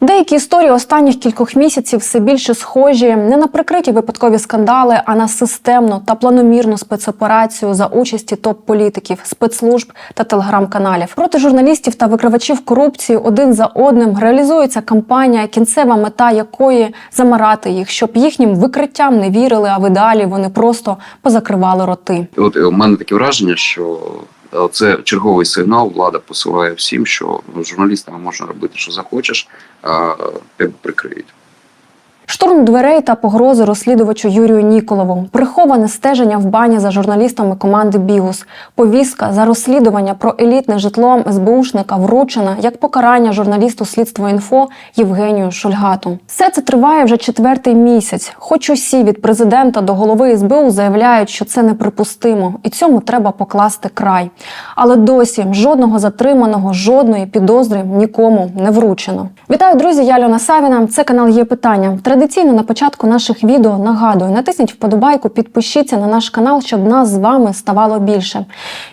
Деякі історії останніх кількох місяців все більше схожі не на прикриті випадкові скандали, а на системну та планомірну спецоперацію за участі топ-політиків, спецслужб та телеграм-каналів. Проти журналістів та викривачів корупції один за одним реалізується кампанія, кінцева мета якої замарати їх, щоб їхнім викриттям не вірили, а в ідеалі вони просто позакривали роти. От е, у мене таке враження, що це черговий сигнал. Влада посилає всім, що журналістами можна робити, що захочеш, а тебе прикриють. Штурм дверей та погрози розслідувачу Юрію Ніколову, приховане стеження в бані за журналістами команди Бігус, повістка за розслідування про елітне житло СБУшника вручена як покарання журналісту слідство інфо Євгенію Шульгату. Все це триває вже четвертий місяць. Хоч усі від президента до голови СБУ заявляють, що це неприпустимо, і цьому треба покласти край. Але досі жодного затриманого, жодної підозри нікому не вручено. Вітаю, друзі! Я Альона Савіна. Це канал є питання. Традиційно на початку наших відео нагадую, натисніть вподобайку, підпишіться на наш канал, щоб нас з вами ставало більше.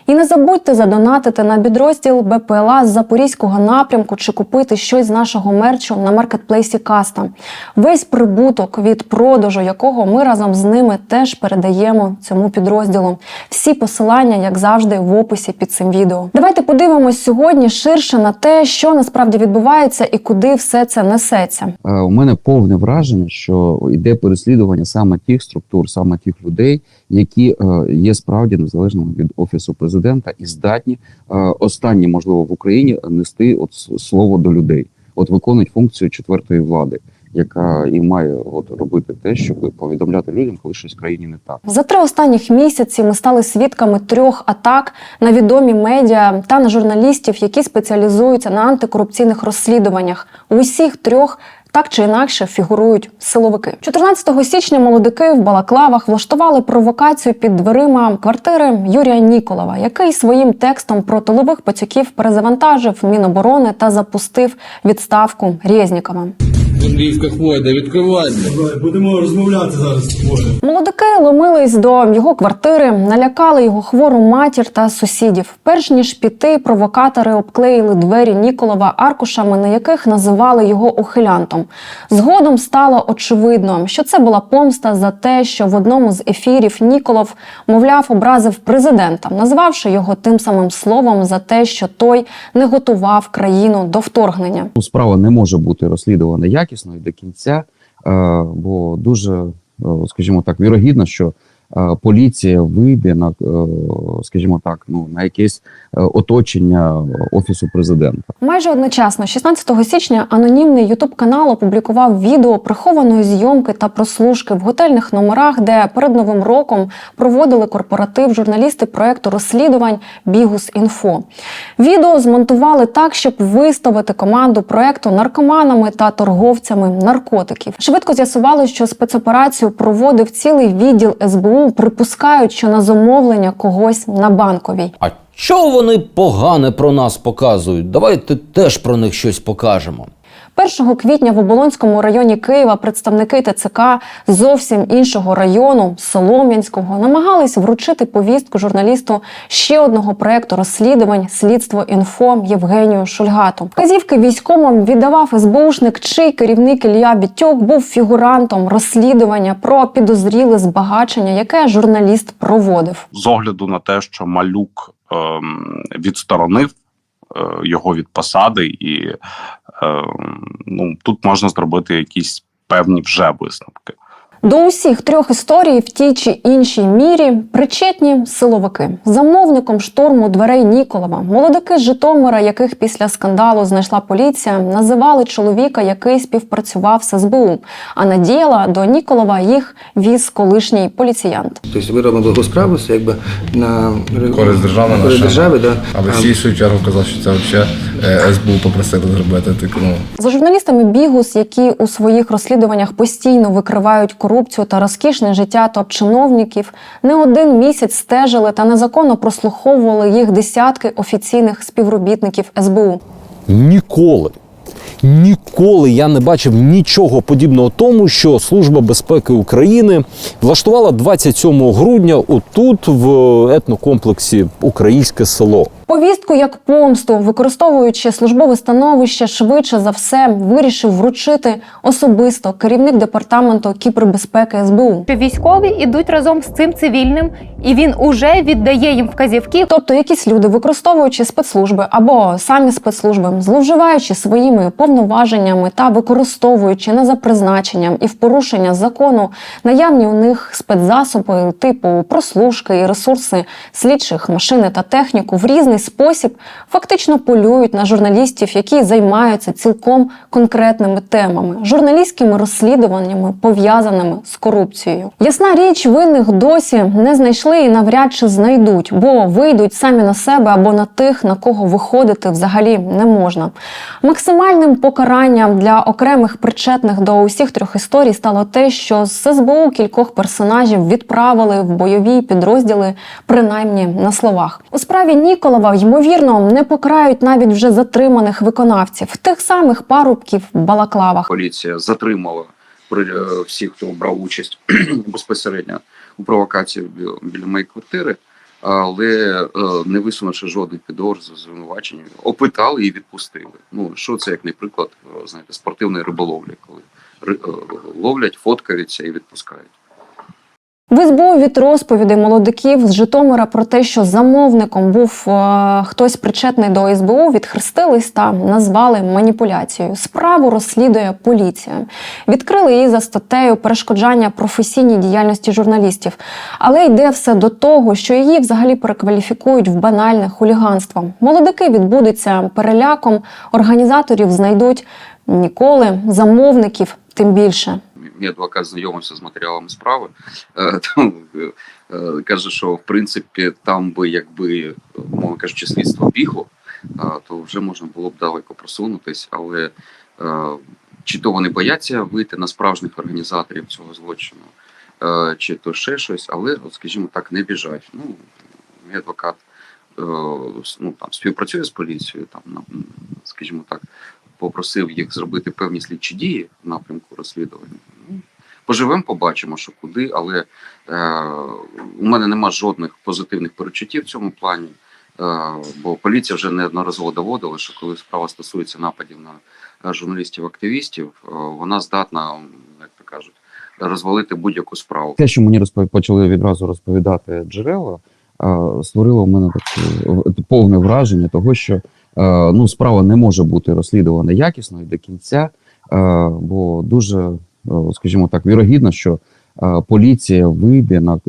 І не забудьте задонатити на підрозділ БПЛА з Запорізького напрямку чи купити щось з нашого мерчу на маркетплейсі Каста. Весь прибуток від продажу, якого ми разом з ними теж передаємо цьому підрозділу. Всі посилання, як завжди, в описі під цим відео. Давайте подивимось сьогодні ширше на те, що насправді відбувається і куди все це несеться. Е, У мене повне враження, що йде переслідування саме тих структур, саме тих людей, які е, є справді незалежними від офісу президента і здатні е, останні, можливо, в Україні нести от слово до людей, от виконують функцію четвертої влади, яка і має от робити те, щоб повідомляти людям, коли щось в країні не так. За три останніх місяці ми стали свідками трьох атак на відомі медіа та на журналістів, які спеціалізуються на антикорупційних розслідуваннях. У усіх трьох. Так чи інакше фігурують силовики. 14 січня молодики в балаклавах влаштували провокацію під дверима квартири Юрія Ніколова, який своїм текстом про тилових пацюків перезавантажив Міноборони та запустив відставку Резнікова. Андріївка Хвойда, відкривайте. Давай, Будемо розмовляти зараз. Молодики ломились до його квартири, налякали його хвору матір та сусідів. Перш ніж піти, провокатори обклеїли двері Ніколова аркушами, на яких називали його ухилянтом. Згодом стало очевидно, що це була помста за те, що в одному з ефірів Ніколов, мовляв, образив президента, назвавши його тим самим словом за те, що той не готував країну до вторгнення. Справа не може бути розслідувана якісно і до кінця, е, бо дуже, е, скажімо так, вірогідно, що поліція вийде на, е, скажімо так, ну на якесь е, оточення офісу президента. Майже одночасно, 16 січня, анонімний ютуб канал опублікував відео прихованої зйомки та прослушки в готельних номерах, де перед новим роком проводили корпоратив журналісти проекту розслідувань Бігус Інфо. Відео змонтували так, щоб виставити команду проекту наркоманами та торговцями наркотиків. Швидко з'ясували, що спецоперацію проводив цілий відділ СБУ. Припускають, що на замовлення когось на банковій. А чого вони погане про нас показують? Давайте теж про них щось покажемо. 1 квітня в Оболонському районі Києва представники ТЦК зовсім іншого району Солом'янського намагались вручити повістку журналісту ще одного проекту розслідувань Слідство інфо Євгенію Шульгату. Вказівки військовим віддавав СБУшник, чий керівник Ілля Бітюк був фігурантом розслідування про підозріле збагачення, яке журналіст проводив. з огляду на те, що малюк ем, відсторонив його від посади, і ем, ну тут можна зробити якісь певні вже висновки. До усіх трьох історій в тій чи іншій мірі причетні силовики. Замовником штурму дверей Ніколова, молодики з Житомира, яких після скандалу знайшла поліція, називали чоловіка, який співпрацював з СБУ. А надіяла до Ніколова їх віз колишній поліціянт. Тобто ми робимо благу справу, це якби на Користь держави на користь держави, да. Але всі в свою чергу казали, що це взагалі СБУ попросили зробити. Так, ну, За журналістами Бігус, які у своїх розслідуваннях постійно викривають корупцію та розкішне життя топ-чиновників, не один місяць стежили та незаконно прослуховували їх десятки офіційних співробітників СБУ. Ніколи Ніколи я не бачив нічого подібного тому, що Служба безпеки України влаштувала 27 грудня отут, в етнокомплексі Українське село. Повістку як помсту, використовуючи службове становище, швидше за все вирішив вручити особисто керівник департаменту кібербезпеки СБУ. військові йдуть разом з цим цивільним, і він уже віддає їм вказівки. Тобто якісь люди, використовуючи спецслужби або самі спецслужби, зловживаючи своїми повноваженнями та використовуючи не за призначенням і в порушення закону наявні у них спецзасоби типу прослушки і ресурси слідчих машини та техніку в різний спосіб фактично полюють на журналістів, які займаються цілком конкретними темами, журналістськими розслідуваннями, пов'язаними з корупцією. Ясна річ, винних досі не знайшли і навряд чи знайдуть, бо вийдуть самі на себе або на тих, на кого виходити взагалі не можна. Максимальним покаранням для окремих причетних до усіх трьох історій стало те, що з СБУ кількох персонажів відправили в бойові підрозділи, принаймні на словах. У справі Ніколова ймовірно не покарають навіть вже затриманих виконавців, тих самих парубків в балаклавах. Поліція затримала е, всіх, хто брав участь безпосередньо у провокації бі- біля моєї квартири, але е, не висунувши жодних підозр звинувачення, опитали і відпустили. Ну що це як, наприклад, приклад знаєте, спортивної риболовлі, коли е, ловлять, фоткаються і відпускають. В СБУ від розповідей молодиків з Житомира про те, що замовником був е, хтось причетний до СБУ, відхрестились та назвали маніпуляцією. Справу розслідує поліція. Відкрили її за статтею перешкоджання професійній діяльності журналістів. Але йде все до того, що її взагалі перекваліфікують в банальне хуліганство. Молодики відбудеться переляком, організаторів знайдуть ніколи, замовників тим більше. Мій адвокат знайомився з матеріалами справи, е, там е, каже, що в принципі там би, якби, мовно кажучи, слідство бігло, то вже можна було б далеко просунутись, але е, чи то вони бояться вийти на справжніх організаторів цього злочину, чи то ще щось, але, от, скажімо так, не біжать. Ну, мій адвокат ну, там, співпрацює з поліцією, там, скажімо так, попросив їх зробити певні слідчі дії в напрямку розслідування. Поживемо, побачимо, що куди, але е, у мене нема жодних позитивних перечуттів в цьому плані. Е, бо поліція вже неодноразово доводила, що коли справа стосується нападів на е, журналістів-активістів, е, вона здатна, як то кажуть, розвалити будь-яку справу. Те, що мені розпов... почали відразу розповідати джерела, створило в мене таке повне враження того, що ну, справа не може бути розслідувана якісно і до кінця, бо дуже, скажімо так, вірогідно, що е, поліція вийде на, е,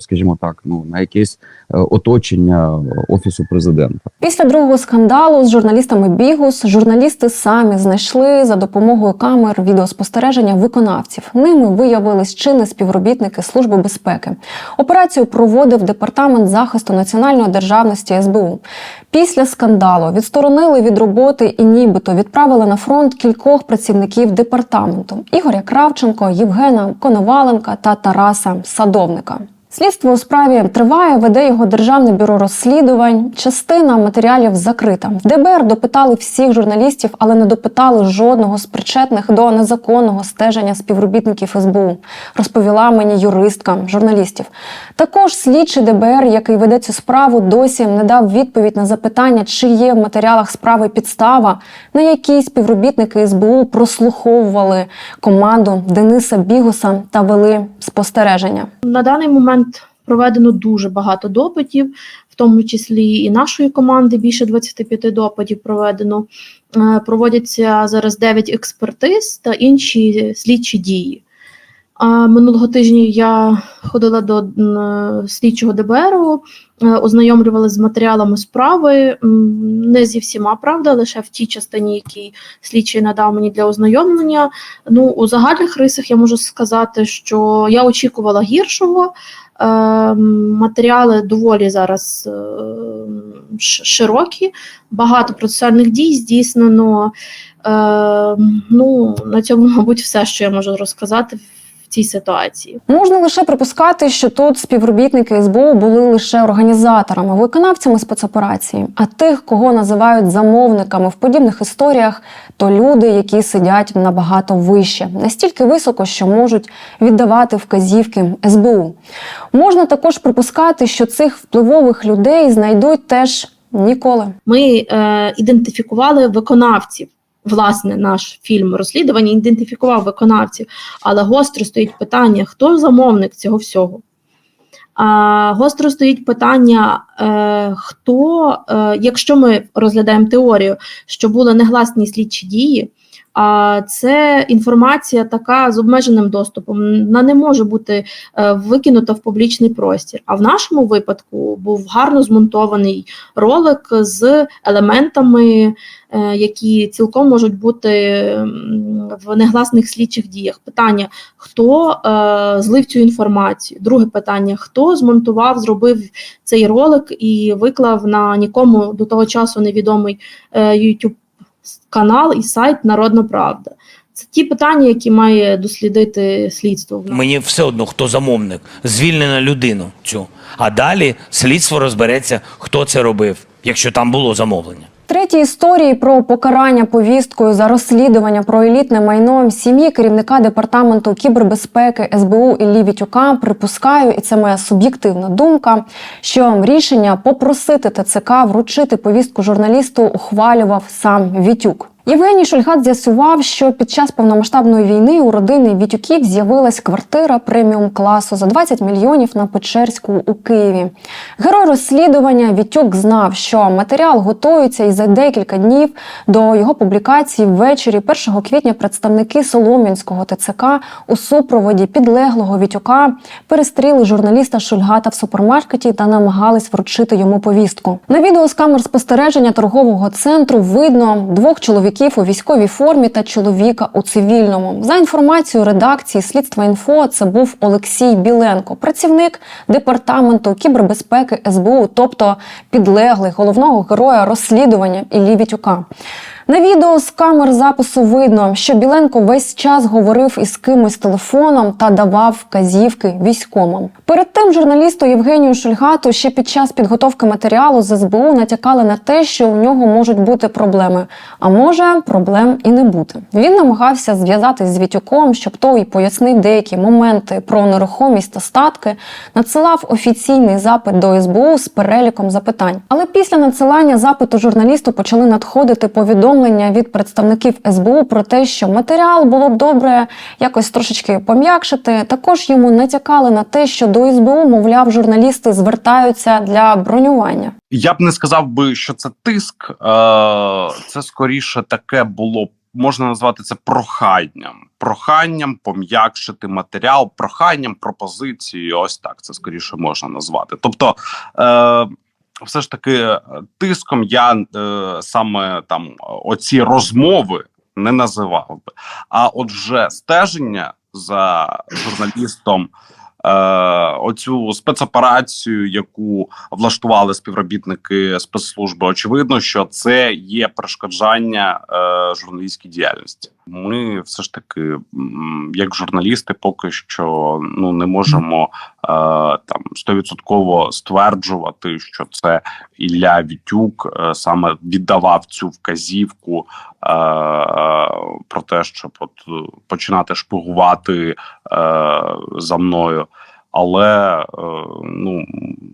скажімо так, ну на якесь е, оточення офісу президента. Після другого скандалу з журналістами Бігус журналісти самі знайшли за допомогою камер відеоспостереження виконавців. Ними виявились чинні співробітники Служби безпеки. Операцію проводив департамент захисту національної державності СБУ. Після скандалу відсторонили від роботи і нібито відправили на фронт кількох працівників департаменту: Ігоря Кравченко, Євгена Коноваленка та Тараса Садовника. Слідство у справі триває, веде його Державне бюро розслідувань. Частина матеріалів закрита. ДБР допитали всіх журналістів, але не допитали жодного з причетних до незаконного стеження співробітників СБУ. Розповіла мені юристка журналістів. Також слідчий ДБР, який веде цю справу, досі не дав відповідь на запитання, чи є в матеріалах справи підстава, на якій співробітники СБУ прослуховували команду Дениса Бігуса та вели спостереження. На даний момент проведено дуже багато допитів, в тому числі і нашої команди більше 25 допитів проведено. Е, Проводяться зараз 9 експертиз та інші слідчі дії. Минулого тижня я ходила до слідчого ДБРу, е, ознайомлювалася з матеріалами справи. Не зі всіма, правда, лише в тій частині, якій слідчий надав мені для ознайомлення. Ну, у загальних рисах я можу сказати, що я очікувала гіршого. Е, Матеріали доволі зараз е, широкі, багато процесуальних дій здійснено. Е, Ну, на цьому, мабуть, все, що я можу розказати цій ситуації. Можна лише припускати, що тут співробітники СБУ були лише організаторами, виконавцями спецоперації. А тих, кого називають замовниками в подібних історіях, то люди, які сидять набагато вище, настільки високо, що можуть віддавати вказівки СБУ. Можна також припускати, що цих впливових людей знайдуть теж ніколи. Ми е, ідентифікували виконавців. Власне, наш фільм розслідування ідентифікував виконавців, але гостро стоїть питання, хто замовник цього всього. А, гостро стоїть питання, е, хто, е, якщо ми розглядаємо теорію, що були негласні слідчі дії, а це інформація така з обмеженим доступом, вона не може бути е, викинута в публічний простір. А в нашому випадку був гарно змонтований ролик з елементами, е, які цілком можуть бути в негласних слідчих діях. Питання: хто е, злив цю інформацію? Друге питання: хто змонтував, зробив цей ролик і виклав на нікому до того часу невідомий YouTube канал і сайт Народна Правда. Це ті питання, які має дослідити слідство. Мені все одно, хто замовник, звільнена людину цю. А далі слідство розбереться, хто це робив, якщо там було замовлення. Треті історії про покарання повісткою за розслідування про елітне майно сім'ї керівника департаменту кібербезпеки СБУ Іллі Вітюка припускаю, і це моя суб'єктивна думка, що рішення попросити ТЦК вручити повістку журналісту ухвалював сам Вітюк. Євгеній Шульгат з'ясував, що під час повномасштабної війни у родини Вітюків з'явилась квартира преміум класу за 20 мільйонів на Печерську у Києві. Герой розслідування Вітюк знав, що матеріал готується, і за декілька днів до його публікації ввечері 1 квітня представники Солом'янського ТЦК у супроводі підлеглого Вітюка перестріли журналіста Шульгата в супермаркеті та намагались вручити йому повістку. На відео з камер спостереження торгового центру видно двох чоловіків у військовій формі та чоловіка у цивільному. За інформацією редакції слідства інфо, це був Олексій Біленко, працівник департаменту кібербезпеки СБУ, тобто підлеглий головного героя розслідування Іллі Вітюка. На відео з камер запису видно, що Біленко весь час говорив із кимось телефоном та давав вказівки військомам. Перед тим журналісту Євгенію Шульгату ще під час підготовки матеріалу з СБУ натякали на те, що у нього можуть бути проблеми. А може, проблем і не бути. Він намагався зв'язатись з Вітюком, щоб той пояснив деякі моменти про нерухомість та статки, надсилав офіційний запит до СБУ з переліком запитань. Але після надсилання запиту журналісту почали надходити повідомлення від представників СБУ про те, що матеріал було б добре якось трошечки пом'якшити. Також йому натякали на те, що до СБУ, мовляв, журналісти звертаються для бронювання. Я б не сказав би, що це тиск, е, це скоріше таке було. Можна назвати це проханням, проханням пом'якшити матеріал, проханням пропозицією. Ось так це скоріше можна назвати. Тобто, е, все ж таки, е, тиском я е, саме там оці розмови не називав би. А от вже стеження за журналістом. Е, оцю спецоперацію, яку влаштували співробітники спецслужби, очевидно, що це є перешкоджання е, журналістській діяльності. Ми все ж таки, як журналісти, поки що ну не можемо е, там стовідсотково стверджувати, що це Ілля Вітюк е, саме віддавав цю вказівку е, е, про те, щоб от е, починати шпигувати е, за мною. Але е, ну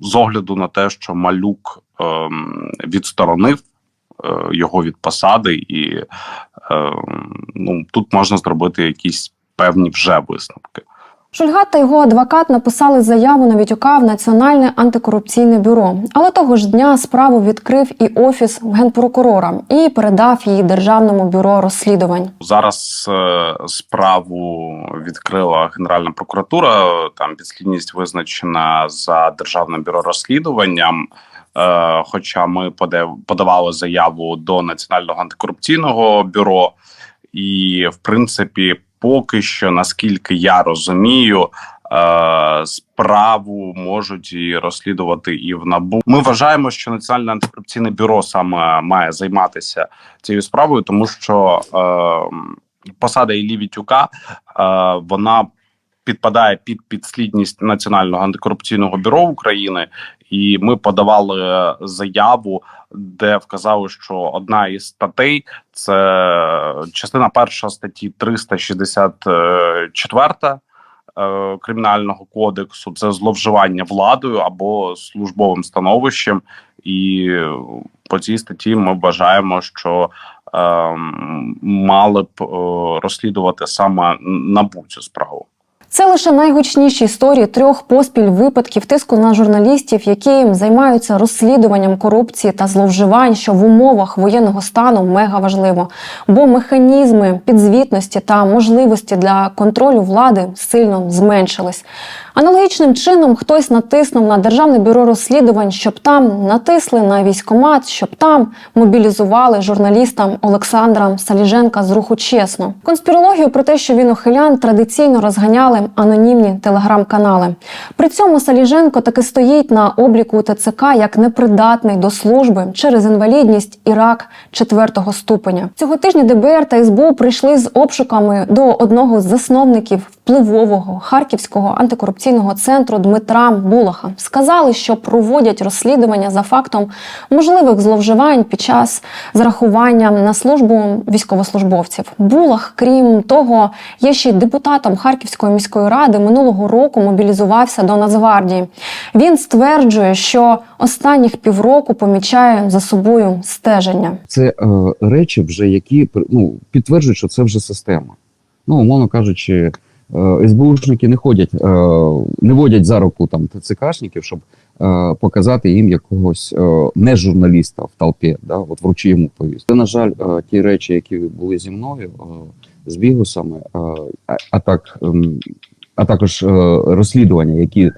з огляду на те, що малюк е, відсторонив його від посади, і е, ну тут можна зробити якісь певні вже висновки. Шульгат та його адвокат написали заяву на Вітюка в Національне антикорупційне бюро. Але того ж дня справу відкрив і офіс генпрокурора і передав її державному бюро розслідувань. Зараз е, справу відкрила Генеральна прокуратура. Там підслідність визначена за державним бюро розслідуванням. Е, хоча ми подавали заяву до Національного антикорупційного бюро, і в принципі, поки що, наскільки я розумію. е, Справу можуть і розслідувати і в набу. Ми вважаємо, що національне антикорупційне бюро саме має займатися цією справою, тому що е, посада Іллі Вітюка е, вона підпадає під підслідність Національного антикорупційного бюро України, і ми подавали е, заяву, де вказали, що одна із статей це частина перша статті 364 е, кримінального кодексу. Це зловживання владою або службовим становищем, і е, по цій статті ми вважаємо, що ем, мали б е, розслідувати саме набу цю справу. Це лише найгучніші історії трьох поспіль випадків тиску на журналістів, які займаються розслідуванням корупції та зловживань, що в умовах воєнного стану мега важливо, бо механізми підзвітності та можливості для контролю влади сильно зменшились. Аналогічним чином хтось натиснув на державне бюро розслідувань, щоб там натисли на військомат, щоб там мобілізували журналістам Олександра Саліженка з руху чесно. Конспірологію про те, що він ухилян, традиційно розганяли анонімні телеграм-канали. При цьому Саліженко таки стоїть на обліку ТЦК як непридатний до служби через інвалідність і рак четвертого ступеня. Цього тижня ДБР та СБУ прийшли з обшуками до одного з засновників впливового харківського антикорупційного центру Дмитра Булаха. Сказали, що проводять розслідування за фактом можливих зловживань під час зарахування на службу військовослужбовців. Булах, крім того, є ще й депутатом Харківської міської ради минулого року мобілізувався до Нацгвардії. Він стверджує, що останніх півроку помічає за собою стеження. Це е, речі, вже які ну, підтверджують, що це вже система. Ну, умовно кажучи, СБУшники не ходять, е, не водять за руку там ТЦКшників, щоб е, показати їм якогось е, не журналіста в толпі, да, от вручи йому повістку. Це, на жаль, е, ті речі, які були зі мною е, з бігусами, е, а, так, ем, а також е, розслідування, які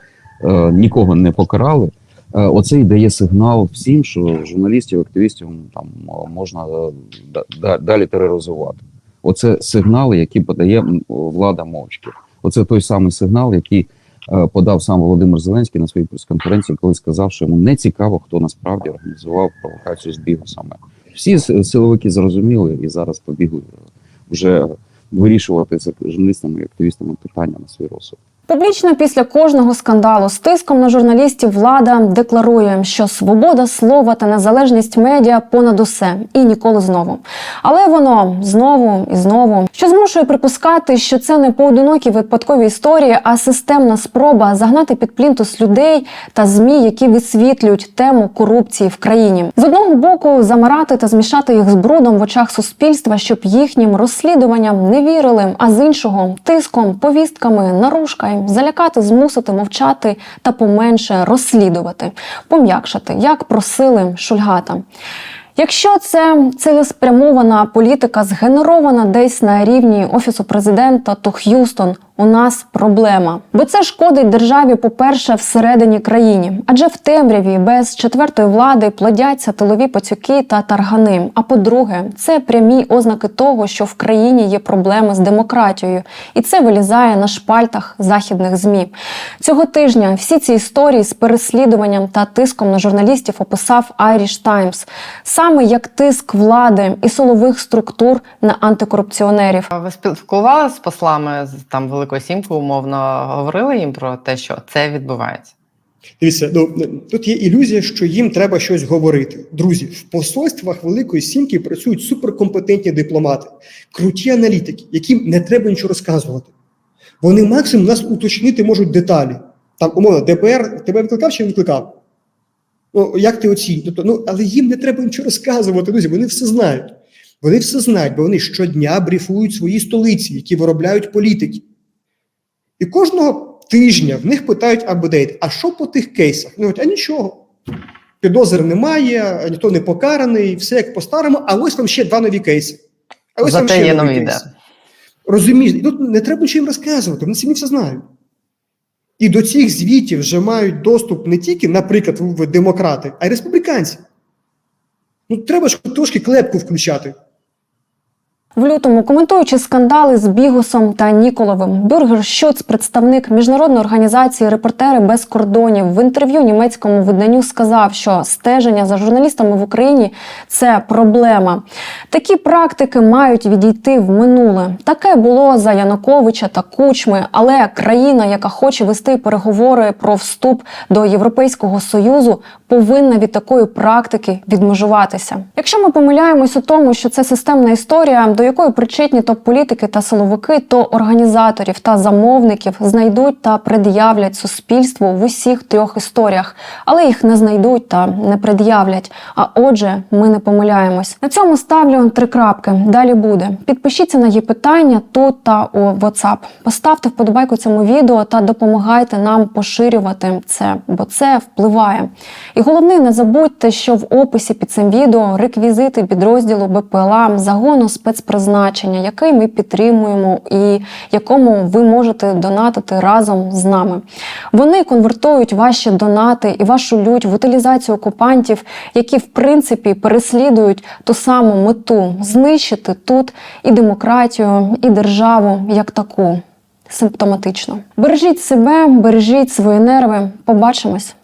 е, нікого не покарали. Е, Оце і дає сигнал всім, що журналістів, активістів там е, можна е, да- да- далі тероризувати. Оце сигнали, які подає влада мовчки. Оце той самий сигнал, який е, подав сам Володимир Зеленський на своїй прес-конференції, коли сказав, що йому не цікаво, хто насправді організував провокацію з бігусами. Всі силовики зрозуміли і зараз побігли е, вже вирішувати з журналістами і активістами питання на свій розсуд. Публічно після кожного скандалу з тиском на журналістів влада декларує, що свобода слова та незалежність медіа понад усе і ніколи знову. Але воно знову і знову, що змушує припускати, що це не поодинокі випадкові історії, а системна спроба загнати під плінтус людей та змі, які висвітлюють тему корупції в країні. З одного боку, замарати та змішати їх з брудом в очах суспільства, щоб їхнім розслідуванням не вірили, а з іншого тиском, повістками, наружками залякати, змусити мовчати та поменше розслідувати, пом'якшати, як просили Шульгата. Якщо це цілеспрямована політика, згенерована десь на рівні офісу президента, то Х'юстон у нас проблема, бо це шкодить державі, по-перше, всередині країни, адже в темряві без четвертої влади плодяться тилові пацюки та таргани. А по-друге, це прямі ознаки того, що в країні є проблеми з демократією, і це вилізає на шпальтах західних змі. Цього тижня всі ці історії з переслідуванням та тиском на журналістів описав Irish Times, саме як тиск влади і силових структур на антикорупціонерів. Ви спілкувалися з послами там Великої Сімки, умовно говорили їм про те, що це відбувається. Дивіться, ну тут є ілюзія, що їм треба щось говорити. Друзі, в посольствах Великої Сімки працюють суперкомпетентні дипломати, круті аналітики, яким не треба нічого розказувати. Вони максимум нас уточнити можуть деталі. Там, умовно, ДБР тебе викликав чи не викликав? Ну, як ти оцінюєш? Тобто, ну, але їм не треба нічого розказувати, друзі, вони все знають. Вони все знають, бо вони щодня брифують свої столиці, які виробляють політики. І кожного тижня в них питають апдейт, а що по тих кейсах? Ну, говорять, а нічого. Підозр немає, ніхто не покараний, все як по-старому, а ось вам ще два нові кейси. А ось вам Зате ще є нові нові, кейси. да. Розумієш, тут не треба нічого їм розказувати, вони самі все знають. І до цих звітів вже мають доступ не тільки, наприклад, демократи, а й республіканці. Ну, треба ж трошки клепку включати. В лютому, коментуючи скандали з Бігусом та Ніколовим, Бюргер Шуц, представник міжнародної організації Репортери без кордонів, в інтерв'ю німецькому виданню сказав, що стеження за журналістами в Україні це проблема. Такі практики мають відійти в минуле. Таке було за Януковича та Кучми, але країна, яка хоче вести переговори про вступ до Європейського союзу, повинна від такої практики відмежуватися. Якщо ми помиляємось у тому, що це системна історія, до якої причетні топ-політики та силовики, то організаторів та замовників знайдуть та пред'являть суспільству в усіх трьох історіях, але їх не знайдуть та не пред'являть. А отже, ми не помиляємось. На цьому ставлю три крапки. Далі буде. Підпишіться на є питання тут та у WhatsApp. Поставте вподобайку цьому відео та допомагайте нам поширювати це, бо це впливає. І головне, не забудьте, що в описі під цим відео реквізити підрозділу БПЛА загону спецпризначення, який ми підтримуємо і якому ви можете донатити разом з нами. Вони конвертують ваші донати і вашу лють в утилізацію окупантів, які в принципі переслідують ту саму мету знищити тут і демократію, і державу як таку. Симптоматично. Бережіть себе, бережіть свої нерви. Побачимось.